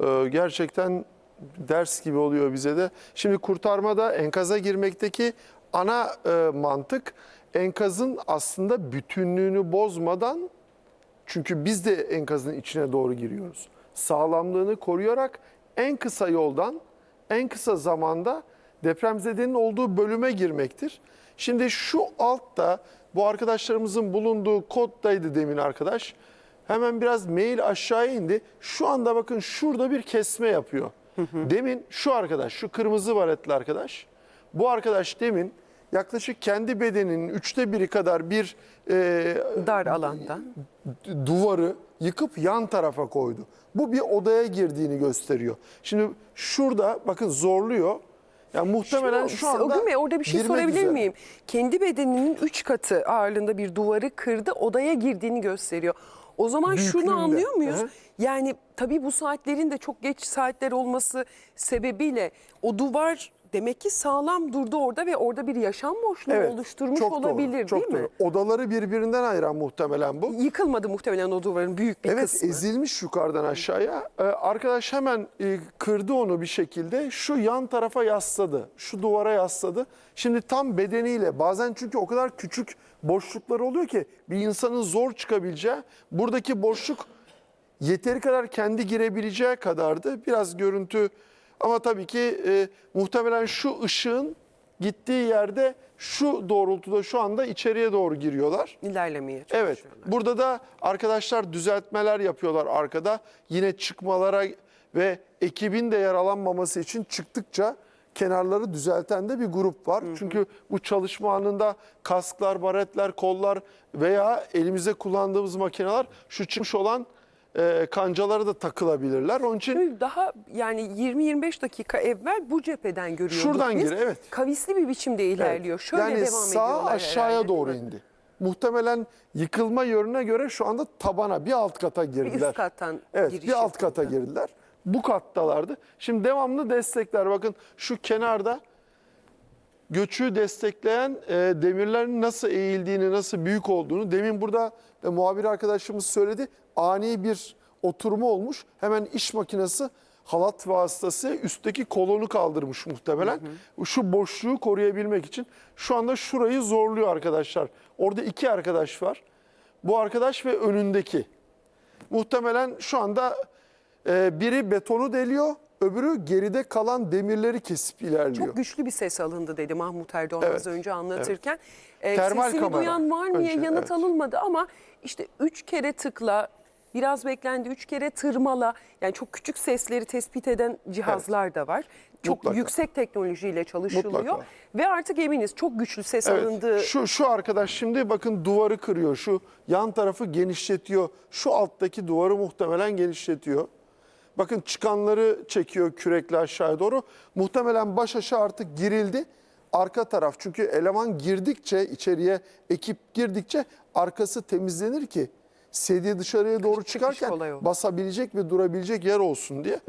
Ee, gerçekten ders gibi oluyor bize de. Şimdi kurtarmada enkaza girmekteki ana e, mantık enkazın aslında bütünlüğünü bozmadan çünkü biz de enkazın içine doğru giriyoruz. Sağlamlığını koruyarak en kısa yoldan, en kısa zamanda depremzedenin olduğu bölüme girmektir. Şimdi şu altta bu arkadaşlarımızın bulunduğu koddaydı demin arkadaş. Hemen biraz mail aşağıya indi. Şu anda bakın şurada bir kesme yapıyor. Demin şu arkadaş, şu kırmızı varetli arkadaş. Bu arkadaş demin yaklaşık kendi bedeninin üçte biri kadar bir e, Dar alanda. duvarı yıkıp yan tarafa koydu. Bu bir odaya girdiğini gösteriyor. Şimdi şurada bakın zorluyor. Yani muhtemelen şu, anda Ogün Bey orada bir şey sorabilir üzere. miyim? Kendi bedeninin 3 katı ağırlığında bir duvarı kırdı, odaya girdiğini gösteriyor. O zaman Büyüklüğünde. şunu anlıyor muyuz? Hı. Yani tabii bu saatlerin de çok geç saatler olması sebebiyle o duvar demek ki sağlam durdu orada ve orada bir yaşam boşluğu oluşturmuş çok olabilir doğru, çok değil mi? doğru. Odaları birbirinden ayıran muhtemelen bu. Yıkılmadı muhtemelen o duvarın büyük bir Evet kısmı. ezilmiş yukarıdan aşağıya. Ee, arkadaş hemen e, kırdı onu bir şekilde. Şu yan tarafa yasladı. Şu duvara yasladı. Şimdi tam bedeniyle bazen çünkü o kadar küçük boşluklar oluyor ki bir insanın zor çıkabileceği buradaki boşluk yeteri kadar kendi girebileceği kadardı. Biraz görüntü ama tabii ki e, muhtemelen şu ışığın gittiği yerde şu doğrultuda şu anda içeriye doğru giriyorlar. İlerlemeye Evet. Burada da arkadaşlar düzeltmeler yapıyorlar arkada. Yine çıkmalara ve ekibin de yaralanmaması için çıktıkça kenarları düzelten de bir grup var. Çünkü bu çalışma anında kasklar, baretler, kollar veya elimizde kullandığımız makineler şu çıkmış olan e, kancalara da takılabilirler. Onun için Şimdi Daha yani 20-25 dakika evvel bu cepheden görüyorduk Şuradan biz. gir, evet. Kavisli bir biçimde ilerliyor. Şöyle yani devam sağ ediyorlar aşağıya herhalde, doğru indi. Muhtemelen yıkılma yönüne göre şu anda tabana bir alt kata girdiler. üst kattan Evet giriş bir alt kata yapıldı. girdiler. Bu kattalardı. Şimdi devamlı destekler bakın şu kenarda göçü destekleyen e, demirlerin nasıl eğildiğini, nasıl büyük olduğunu demin burada e, muhabir arkadaşımız söyledi. Ani bir oturma olmuş. Hemen iş makinesi halat vasıtası üstteki kolonu kaldırmış muhtemelen. Şu boşluğu koruyabilmek için şu anda şurayı zorluyor arkadaşlar. Orada iki arkadaş var. Bu arkadaş ve önündeki. Muhtemelen şu anda e, biri betonu deliyor, öbürü geride kalan demirleri kesip ilerliyor. Çok güçlü bir ses alındı dedi Mahmut Erdoğan Evet, az önce anlatırken. Ee, Termal sesini kamera. duyan var mı Önce, yanıt evet. alınmadı ama işte üç kere tıkla, biraz beklendi, üç kere tırmala. Yani çok küçük sesleri tespit eden cihazlar da var. Çok Mutlaka. yüksek teknolojiyle çalışılıyor. Mutlaka. Ve artık eminiz çok güçlü ses Evet, alındığı Şu, şu arkadaş şimdi bakın duvarı kırıyor. Şu yan tarafı genişletiyor. Şu alttaki duvarı muhtemelen genişletiyor. Bakın çıkanları çekiyor kürekle aşağıya doğru. Muhtemelen baş aşağı artık girildi. Arka taraf çünkü eleman girdikçe içeriye ekip girdikçe arkası temizlenir ki sedye dışarıya doğru çıkarken kolay olur. basabilecek ve durabilecek yer olsun diye.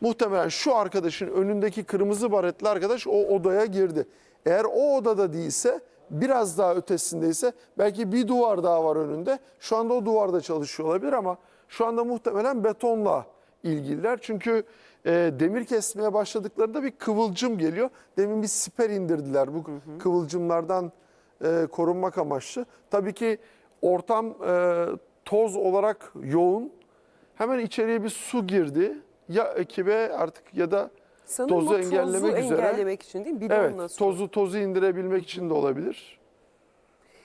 Muhtemelen şu arkadaşın önündeki kırmızı baretli arkadaş o odaya girdi. Eğer o odada değilse biraz daha ötesindeyse belki bir duvar daha var önünde. Şu anda o duvarda çalışıyor olabilir ama şu anda muhtemelen betonla ilgililer. Çünkü e, demir kesmeye başladıklarında bir kıvılcım geliyor. Demin bir siper indirdiler bu kıvılcımlardan e, korunmak amaçlı. Tabii ki ortam e, toz olarak yoğun. Hemen içeriye bir su girdi. Ya ekibe artık ya da sanırım tozu engellemek tozu üzere. engellemek için değil mi? Bidonla Evet, su. tozu tozu indirebilmek için de olabilir.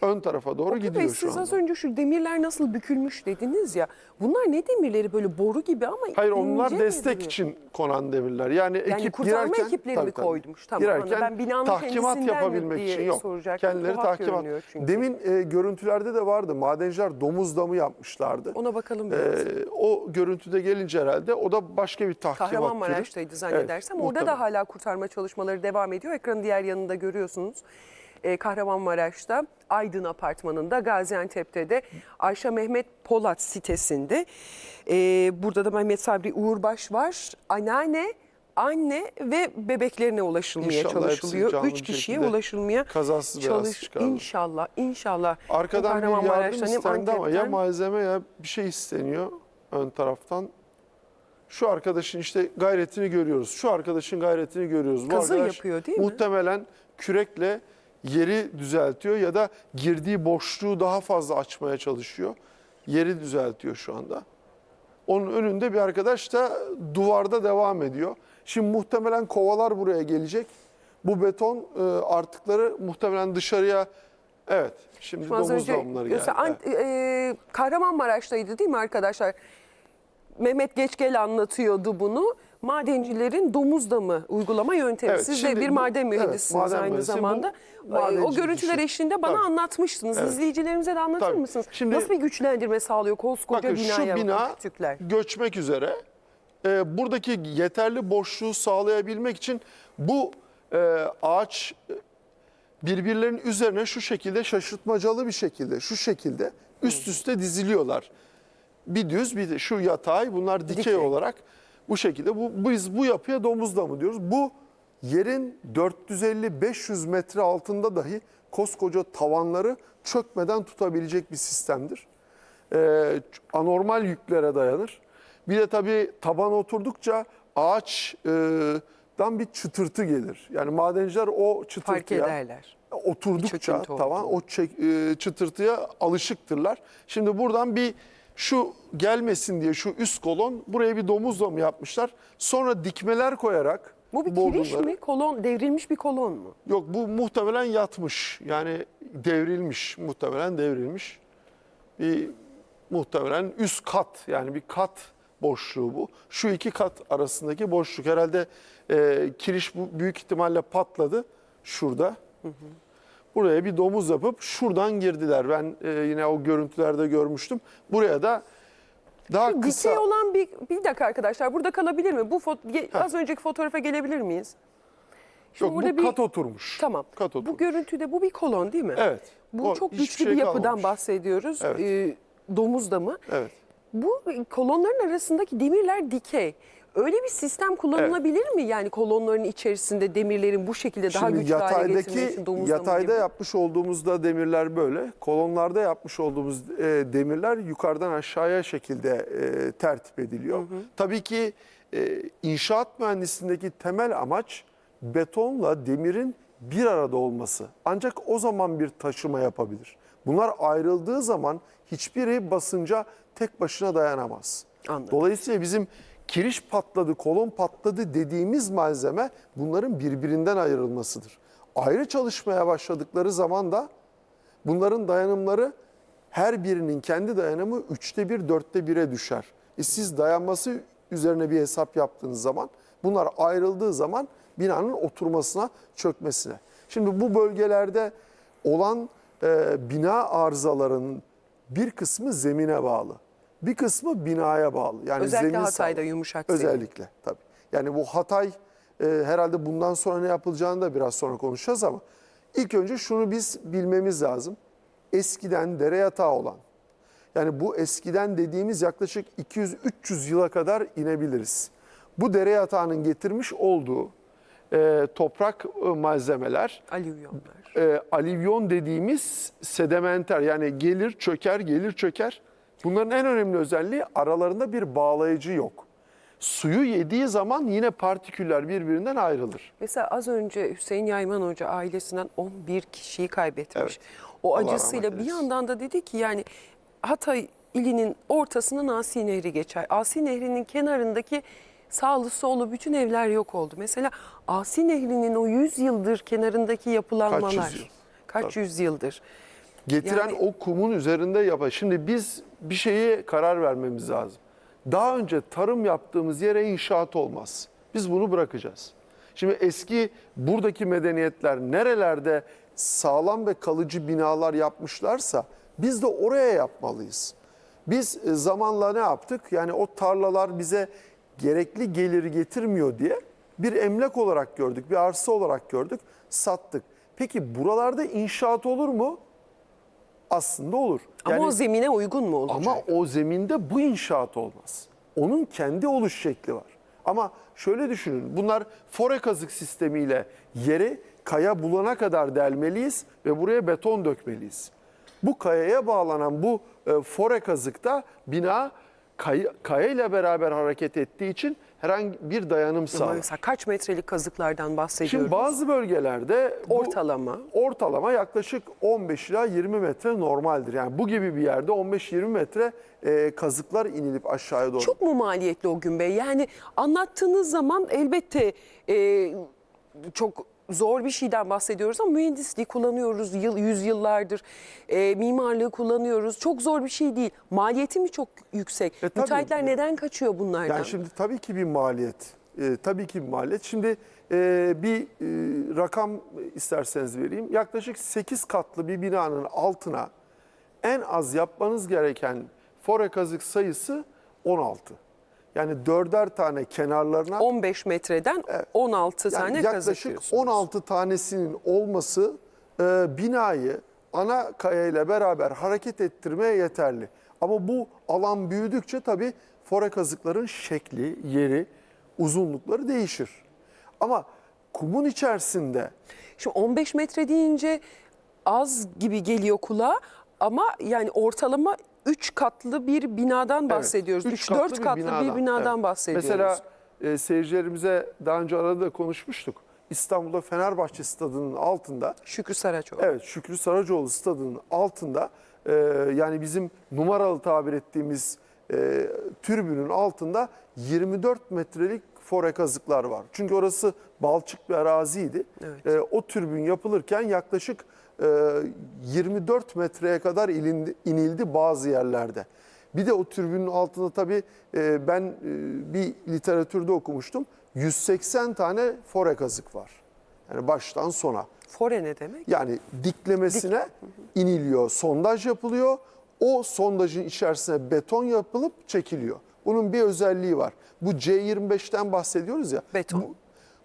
Ön tarafa doğru Bey, gidiyor şu siz anda. az önce şu demirler nasıl bükülmüş dediniz ya. Bunlar ne demirleri böyle boru gibi ama Hayır onlar destek duruyor? için konan demirler. Yani, Yani ekip kurtarma girerken ekipleri tabii, mi tabii. koymuş? Tamam, girerken. Ben binanın tahkimat yapabilmek için yok. Kendileri tahkimat. Demin e, görüntülerde de vardı. Madenciler domuz damı yapmışlardı. Ona bakalım biraz. Ee, o görüntüde gelince herhalde o da başka bir tahkimat. Kahramanmaraş'taydı zannedersem. Evet, Orada muhtemelen. da hala kurtarma çalışmaları devam ediyor. Ekranın diğer yanında görüyorsunuz. Ee, Kahramanmaraş'ta Aydın Apartmanı'nda Gaziantep'te de Ayşe Mehmet Polat sitesinde. Ee, burada da Mehmet Sabri Uğurbaş var. Anneanne, anne ve bebeklerine ulaşılmaya İnşallah çalışılıyor. Üç kişiye şekilde ulaşılmaya kazasız çalış. İnşallah, inşallah. Arkadan bir yardım istendi ama ya malzeme ya bir şey isteniyor ön taraftan. Şu arkadaşın işte gayretini görüyoruz. Şu arkadaşın gayretini görüyoruz. Bu Kazı arkadaş yapıyor değil mi? Muhtemelen kürekle yeri düzeltiyor ya da girdiği boşluğu daha fazla açmaya çalışıyor. Yeri düzeltiyor şu anda. Onun önünde bir arkadaş da duvarda devam ediyor. Şimdi muhtemelen kovalar buraya gelecek. Bu beton e, artıkları muhtemelen dışarıya evet şimdi Şu domuz önce damları geldi. Yoksa Ant- e, Kahramanmaraş'taydı değil mi arkadaşlar? Mehmet Geçgel anlatıyordu bunu. Madencilerin domuz damı uygulama yöntemi. Evet, Siz de şimdi bir bu- maden evet, mühendisiniz maden aynı mühendisi. Bu zamanda. madenci o görüntüler işi. eşliğinde bana Tabii. anlatmıştınız. Evet. İzleyicilerimize de anlatır Tabii. mısınız? Şimdi- Nasıl bir güçlendirme sağlıyor koskoca Bakın şu binaya bina kütükler? göçmek üzere. Ee, buradaki yeterli boşluğu sağlayabilmek için bu e, ağaç e, birbirlerinin üzerine şu şekilde şaşırtmacalı bir şekilde şu şekilde üst üste diziliyorlar. Bir düz bir de şu yatay bunlar dikey, Dikey. olarak bu şekilde bu biz bu yapıya domuz damı diyoruz. Bu yerin 450-500 metre altında dahi koskoca tavanları çökmeden tutabilecek bir sistemdir e, anormal yüklere dayanır. Bir de tabii taban oturdukça ağaçtan bir çıtırtı gelir. Yani madenciler o çıtırtıya oturdukça tavan o e, çıtırtıya alışıktırlar. Şimdi buradan bir şu gelmesin diye şu üst kolon buraya bir domuz damı yapmışlar. Sonra dikmeler koyarak Bu bir kiriş mi? Kolon, devrilmiş bir kolon mu? Yok bu muhtemelen yatmış. Yani devrilmiş. Muhtemelen devrilmiş. Bir muhtemelen üst kat yani bir kat boşluğu bu. Şu iki kat arasındaki boşluk. Herhalde e, kiriş bu büyük ihtimalle patladı şurada. Buraya bir domuz yapıp şuradan girdiler. Ben e, yine o görüntülerde görmüştüm. Buraya da daha kısa Dikey olan bir, bir dakika arkadaşlar burada kalabilir mi? Bu fot, ge- az önceki fotoğrafa gelebilir miyiz? Şimdi yok bu bir- kat oturmuş. Tamam. Kat Bu oturmuş. görüntüde bu bir kolon değil mi? Evet. Bu O çok güçlü şey bir yapıdan kalmamış. bahsediyoruz. Evet. Ee, domuz damı. Evet. Bu kolonların arasındaki demirler dikey. Öyle bir sistem kullanılabilir mi? Yani kolonların içerisinde demirlerin bu şekilde daha Şimdi güçlü hale getirmek için yataydaki yatayda gibi. yapmış olduğumuzda demirler böyle. Kolonlarda yapmış olduğumuz e, demirler yukarıdan aşağıya şekilde e, tertip ediliyor. Tabii ki e, inşaat mühendisliğindeki temel amaç betonla demirin bir arada olması. Ancak o zaman bir taşıma yapabilir. Bunlar ayrıldığı zaman hiçbiri basınca tek başına dayanamaz. Anladım. Dolayısıyla bizim kiriş patladı, kolon patladı dediğimiz malzeme bunların birbirinden ayrılmasıdır. Ayrı çalışmaya başladıkları zaman da bunların dayanımları her birinin kendi dayanımı üçte bir, dörtte bire düşer. E siz dayanması üzerine bir hesap yaptığınız zaman bunlar ayrıldığı zaman binanın oturmasına, çökmesine. Şimdi bu bölgelerde olan e, bina arızalarının bir kısmı zemine bağlı. Bir kısmı binaya bağlı. Yani Özellikle zemin Hatay'da sağlam. yumuşak zemin. Özellikle tabii. Yani bu Hatay e, herhalde bundan sonra ne yapılacağını da biraz sonra konuşacağız ama ilk önce şunu biz bilmemiz lazım. Eskiden dere yatağı olan yani bu eskiden dediğimiz yaklaşık 200-300 yıla kadar inebiliriz. Bu dere yatağının getirmiş olduğu e, toprak e, malzemeler Alüvyonlar. e, alivyon dediğimiz sedimenter yani gelir çöker gelir çöker. Bunların en önemli özelliği aralarında bir bağlayıcı yok. Suyu yediği zaman yine partiküller birbirinden ayrılır. Mesela az önce Hüseyin Yayman Hoca ailesinden 11 kişiyi kaybetmiş. Evet. O Allah acısıyla bir yandan da dedi ki yani Hatay ilinin ortasından Asi Nehri geçer. Asi Nehri'nin kenarındaki sağlı sollu bütün evler yok oldu. Mesela Asi Nehri'nin o 100 yıldır kenarındaki yapılanmalar. Kaç yüzyıl? Kaç yüzyıldır. Getiren Yani- o kumun üzerinde yapar. Şimdi biz bir şeye karar vermemiz lazım. Daha önce tarım yaptığımız yere inşaat olmaz. Biz bunu bırakacağız. Şimdi eski buradaki medeniyetler nerelerde sağlam ve kalıcı binalar yapmışlarsa biz de oraya yapmalıyız. Biz e, zamanla ne yaptık? Yani o tarlalar bize gerekli geliri getirmiyor diye bir emlak olarak gördük, bir arsa olarak gördük, sattık. Peki buralarda inşaat olur mu? Aslında olur. Ama Yani- o zemine uygun mu olacak? ama o zeminde bu inşaat olmaz. Onun kendi oluş şekli var. Ama şöyle düşünün. Bunlar fore kazık sistemiyle yeri kaya bulana kadar delmeliyiz ve buraya beton dökmeliyiz. Bu kayaya bağlanan bu e, fore kazıkta bina kaya, kaya ile beraber hareket ettiği için herhangi bir dayanım sağlar. mesela kaç metrelik kazıklardan bahsediyoruz? Şimdi bazı bölgelerde bu Ortalama. ortalama yaklaşık 15 ila 20 metre normaldir. Yani bu gibi bir yerde 15-20 metre e, kazıklar inilip aşağıya doğru. Çok mu maliyetli o gün Bey? Yani anlattığınız zaman elbette e, çok zor bir şeyden bahsediyoruz ama mühendisliği kullanıyoruz yıl, yüzyıllardır. E, mimarlığı kullanıyoruz. Çok zor bir şey değil. Maliyeti mi çok yüksek? E, tabii. Müteahhitler neden kaçıyor bunlardan? Yani şimdi tabii ki bir maliyet. Ee, tabii ki bir maliyet. Şimdi e, bir e, rakam isterseniz vereyim. Yaklaşık 8 katlı bir binanın altına en az yapmanız gereken fore kazık sayısı 16. Yani dörder tane kenarlarına 15 metreden 16 yani tane kazık yaklaşık diyorsunuz. 16 tanesinin olması e, binayı ana kaya ile beraber hareket ettirmeye yeterli. Ama bu alan büyüdükçe tabii fore kazıkların şekli, yeri, uzunlukları değişir. Ama kumun içerisinde Şimdi 15 metre deyince az gibi geliyor kulağa ama yani ortalama 3 katlı bir binadan bahsediyoruz. üç 3-4 katlı, bir binadan, evet. bahsediyoruz. Mesela e, seyircilerimize daha önce arada da konuşmuştuk. İstanbul'da Fenerbahçe stadının altında Şükrü Saraçoğlu. Evet Şükrü Saracoğlu stadının altında e, yani bizim numaralı tabir ettiğimiz e, türbünün altında 24 metrelik fore kazıklar var. Çünkü orası balçık bir araziydi. Evet. E, o türbün yapılırken yaklaşık 24 metreye kadar ilindi- inildi bazı yerlerde. Bir de o türbünün altında tabii e, ben e, bir literatürde okumuştum. 180 tane fore kazık var. Yani baştan sona. Fore ne demek? Yani diklemesine iniliyor, sondaj yapılıyor. O sondajın içerisine beton yapılıp çekiliyor. Bunun bir özelliği var. Bu C25'ten bahsediyoruz ya. Beton. Bu,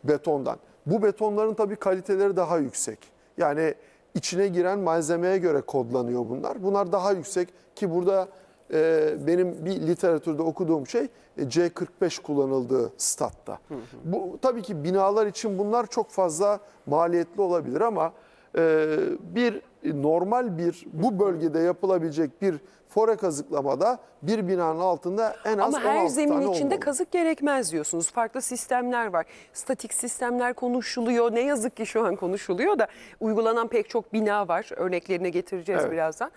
betondan. Bu betonların tabii kaliteleri daha yüksek. Yani içine giren malzemeye göre kodlanıyor bunlar. Bunlar daha yüksek ki burada e, benim bir literatürde okuduğum şey e, C45 kullanıldığı statta. Bu tabii ki binalar için bunlar çok fazla maliyetli olabilir ama e, bir normal bir bu bölgede yapılabilecek bir fore kazıklamada bir binanın altında en az Ama her 16 zemin tane içinde olmalı. kazık gerekmez diyorsunuz. Farklı sistemler var. Statik sistemler konuşuluyor. Ne yazık ki şu an konuşuluyor da uygulanan pek çok bina var. Örneklerine getireceğiz Evet. birazdan.